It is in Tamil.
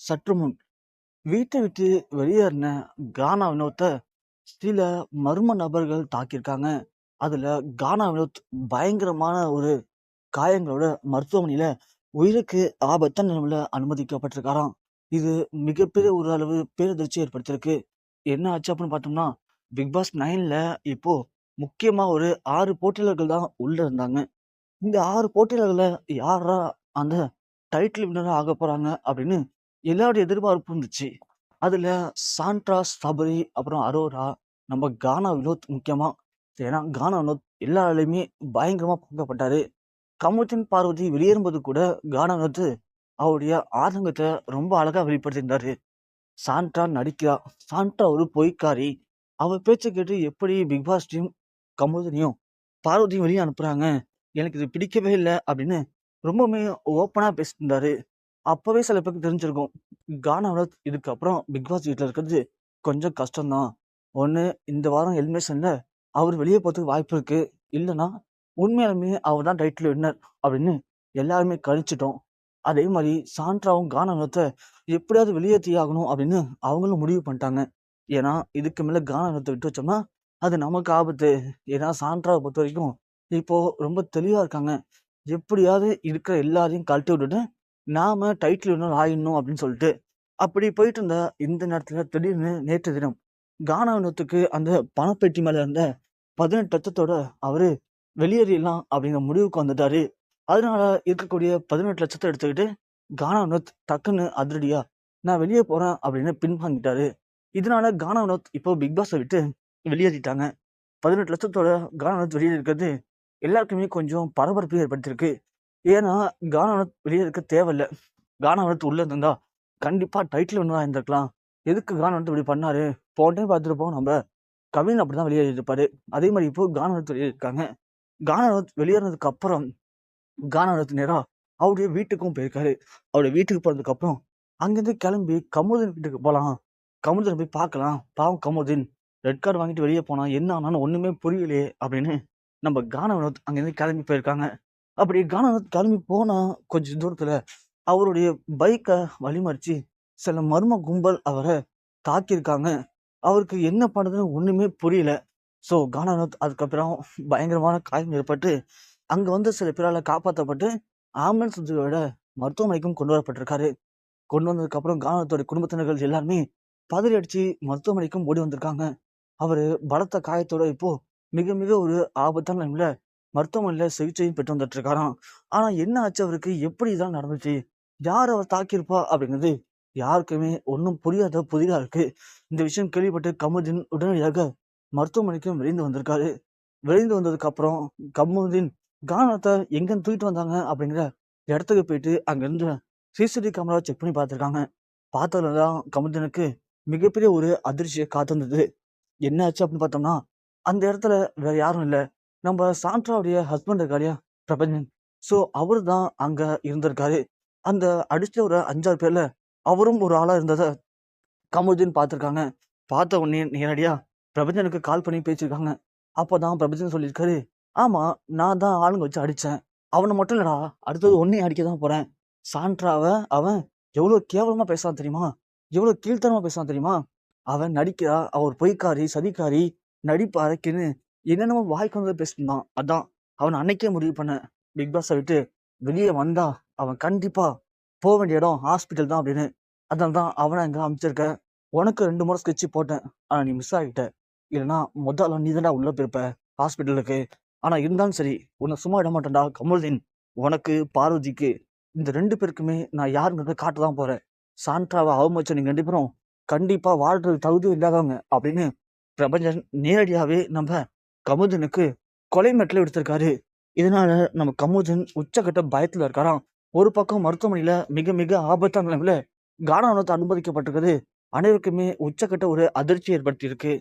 சற்று முன் வீட்டை விட்டு வெளியேறின கானா வினோத்தை சில மர்ம நபர்கள் தாக்கியிருக்காங்க. அதுல கானா வினோத் பயங்கரமான ஒரு காயங்களோட மருத்துவமனையில உயிருக்கு ஆபத்தான நிலைமையில அனுமதிக்கப்பட்டிருக்காராம். இது மிகப்பெரிய ஒரு அளவு பேரதிர்ச்சி ஏற்படுத்தியிருக்கு. என்ன ஆச்சு அப்படின்னு பார்த்தோம்னா பிக் பாஸ் நைன்ல இப்போ முக்கியமா ஒரு ஆறு போட்டியாளர்கள் தான் உள்ள இருந்தாங்க. இந்த ஆறு போட்டியாளர்களை யாரா அந்த டைட்டில் வின்னரா ஆக போறாங்க அப்படின்னு எல்லாருடைய எதிர்பார்ப்பும் இருந்துச்சு. அதில் சாண்ட்ரா சபரி அப்புறம் அரோரா நம்ம கானா வினோத் முக்கியமாக ஏன்னா கானா வினோத் எல்லாராலையுமே பயங்கரமாக பார்க்கப்பட்டாரு கமுத்தின் பார்வதி வெளியேறும்போது கூட கானா வினோத் அவருடைய ஆதங்கத்தை ரொம்ப அழகாக வெளிப்படுத்தியிருந்தாரு. சாண்ட்ரா நடிக்கிறா. சாண்ட்ரா ஒரு பொய்க்காரி. அவர் பேச்சை கேட்டு எப்படி பிக் பாஸ் டீம் கமுதனையும் பார்வதியும் வெளியே அனுப்புகிறாங்க எனக்கு இது பிடிக்கவே இல்லை அப்படின்னு ரொம்பவுமே ஓப்பனாக பேசிட்டு இருந்தார் அப்போவே சில பேருக்கு தெரிஞ்சிருக்கும். கானாவில் இதுக்கப்புறம் பிக் பாஸ் வீட்டில் இருக்கிறது கொஞ்சம் கஷ்டம்தான். ஒன்று இந்த வாரம் எலிமினேஷனில் அவர் வெளியே போகிறதுக்கு வாய்ப்பு இருக்குது இல்லைன்னா உண்மையாலுமே அவர் தான் டைட்டில் வின்னர் அப்படின்னு எல்லாருமே கழிச்சிட்டோம் அதே மாதிரி சாண்ட்ராவும் கானா எப்படியாவது வெளியேற்றி ஆகணும் அப்படின்னு அவங்களும் முடிவு பண்ணிட்டாங்க. ஏன்னா இதுக்கு மேலே கானா விட்டு வச்சோம்னா அது நமக்கு ஆபத்து. ஏன்னா சாண்ட்ராவை பொறுத்த வரைக்கும் இப்போது ரொம்ப தெளிவாக இருக்காங்க. எப்படியாவது இருக்கிற எல்லாரையும் கழட்டி விட்டுட்டு நாம டைட்டில் இன்னும் ஆயிடணும் அப்படின்னு சொல்லிட்டு அப்படி போயிட்டு இருந்த இந்த நேரத்தில் திடீர்னு நேற்று தினம் கானா வினோத்துக்கு அந்த பணப்பெட்டி மேலே இருந்த பதினெட்டு லட்சத்தோட அவரு வெளியேறிடலாம் அப்படிங்கிற முடிவுக்கு வந்துட்டாரு. அதனால இருக்கக்கூடிய பதினெட்டு லட்சத்தை எடுத்துக்கிட்டு கானா வினோத் டக்குன்னு அதிரடியா நான் வெளியே போறேன் அப்படின்னு பின்வாங்கிட்டாரு. இதனால கானா வினோத் இப்போ பிக் பாஸை விட்டு வெளியேறிட்டாங்க. பதினெட்டு லட்சத்தோட கானா வினோத் வெளியே இருக்கிறது எல்லாருக்குமே கொஞ்சம் பரபரப்பு ஏற்படுத்தியிருக்கு. ஏன்னா கானா வெளியே இருக்க தேவையில்ல. கானா உள்ளே உள்ள இருந்தா கண்டிப்பாக டைட்டில் ஒன்றா இருந்திருக்கலாம். எதுக்கு கானா இப்படி பண்ணாரு? போனே பார்த்துருப்போம் நம்ம. கவின் அப்படி தான் வெளியேறியிருப்பாரு அதே மாதிரி இப்போ கானா வெளியிருக்காங்க வெளியே இருக்காங்க. கானா வினோத் அப்புறம் கானா நேராக அவருடைய வீட்டுக்கும் போயிருக்காரு. அவருடைய வீட்டுக்கு போனதுக்கப்புறம் அங்கேருந்து கிளம்பி கமுதன் வீட்டுக்கு போகலாம் கமுதனை போய் பார்க்கலாம். பாவம் கமுதின் ரெட் கார்டு வாங்கிட்டு வெளியே போனால் என்ன ஆனாலும் ஒன்றுமே புரியலையே அப்படின்னு நம்ம கானவனத் அங்கேருந்து கிளம்பி போயிருக்காங்க. அப்படி கானா கிளம்பி போனால் கொஞ்ச தூரத்தில் அவருடைய பைக்கை வழிமறிச்சு சில மர்ம கும்பல் அவரை தாக்கியிருக்காங்க. அவருக்கு என்ன பண்ணுறதுன்னு ஒன்றுமே புரியல. ஸோ கானா அதுக்கப்புறம் பயங்கரமான காயம் ஏற்பட்டு அங்கே வந்து சில பேரால் காப்பாற்றப்பட்டு ஆம்புலன்ஸ் உதவியோட மருத்துவமனைக்கும் கொண்டு வரப்பட்டிருக்காரு. கொண்டு வந்ததுக்கப்புறம் கானத்தோட குடும்பத்தினர்கள் எல்லாருமே பதறி அடித்து மருத்துவமனைக்கும் ஓடி வந்திருக்காங்க. அவர் பலத்த காயத்தோட இப்போது மிக மிக ஒரு ஆபத்தான நிலையில் மருத்துவமனையில் சிகிச்சையும் பெற்று வந்துட்டுருக்காராம் ஆனால் என்ன ஆச்சு அவருக்கு? எப்படி இதெல்லாம் நடந்துச்சு? யார் அவர் தாக்கியிருப்பா? அப்படிங்கிறது யாருக்குமே ஒன்றும் புரியாத புதிதாக இருக்கு. இந்த விஷயம் கேள்விப்பட்டு கமுதின் உடனடியாக மருத்துவமனைக்கும் விரைந்து வந்திருக்காரு. விரைந்து வந்ததுக்கு அப்புறம் கமுதின் கானத்தை எங்க தூக்கிட்டு வந்தாங்க? அப்படிங்கிற இடத்துக்கு போயிட்டு அங்கேருந்து சிசிடிவி கேமரா செக் பண்ணி பார்த்துருக்காங்க. பார்த்ததுல தான் கமுதனுக்கு மிகப்பெரிய ஒரு அதிர்ச்சியை காத்திருந்தது. என்ன ஆச்சு அப்படின்னு பார்த்தோம்னா அந்த இடத்துல வேற யாரும் இல்லை. நம்ம சாண்ட்ராவுடைய ஹஸ்பண்ட் இருக்காரியா பிரபஞ்சன்? ஸோ அவர் தான் அங்கே இருந்திருக்காரு. அந்த அடிச்ச ஒரு அஞ்சாறு பேரில் அவரும் ஒரு ஆளாக இருந்ததை கமுதின் பார்த்துருக்காங்க. பார்த்த உடனே நேரடியா பிரபஞ்சனுக்கு கால் பண்ணி பேசியிருக்காங்க. அப்போதான் பிரபஞ்சன் சொல்லியிருக்காரு ஆமாம் நான் தான் ஆளுங்க வச்சு அடித்தேன் அவனை மட்டும் இல்லடா அடுத்தது ஒன்றையும் அடிக்க தான் போகிறேன் சாண்ட்ராவை அவன் எவ்வளோ கேவலமாக பேசுறான் தெரியுமா? எவ்வளோ கீழ்த்தனமாக பேசுறான் தெரியுமா? அவன் நடிக்கிறா அவர் பொய்க்காரி சதிக்காரி நடிப்பாருக்குன்னு என்னென்னமோ வாய்க்கு வந்து பேசியிருந்தான் அதான் அவன் அன்னைக்கே முடிவு பண்ண. பிக் பாஸை விட்டு வெளியே வந்தா அவன் கண்டிப்பா போக வேண்டிய இடம் ஹாஸ்பிட்டல் தான் அப்படின்னு. அதனால தான் அவனை அங்கே அமைச்சிருக்க. உனக்கு ரெண்டு முறை ஸ்கெட்சு போட்டேன். ஆனால் நீ மிஸ் ஆகிட்ட. இல்லைன்னா முதல்ல நீ தான்டா உள்ளே போயிருப்ப ஹாஸ்பிட்டலுக்கு ஆனால் இருந்தாலும் சரி உன்னை சும்மா விட மாட்டேன்டா கமல்தீன். உனக்கு பார்வதிக்கு இந்த ரெண்டு பேருக்குமே நான் யாருங்கிறத காட்ட தான் போகிறேன் சாண்ட்ராவை அவமச்ச நீங்கள் ரெண்டு பேரும் கண்டிப்பாக வாழ்றது தகுதி இல்லாதவங்க அப்படின்னு பிரபஞ்சன் நேரடியாகவே நம்ம கமுதனுக்கு கொலை மெட்டில் எடுத்திருக்காரு இதனால நம்ம கமுதன் உச்சக்கட்ட பயத்தில் இருக்காராம். ஒரு பக்கம் மருத்துவமனையில மிக மிக ஆபத்தான நிலைமையில கானாவனத்தை அனுமதிக்கப்பட்டிருக்கிறது அனைவருக்குமே உச்சக்கட்ட ஒரு அதிர்ச்சி ஏற்படுத்தியிருக்கு.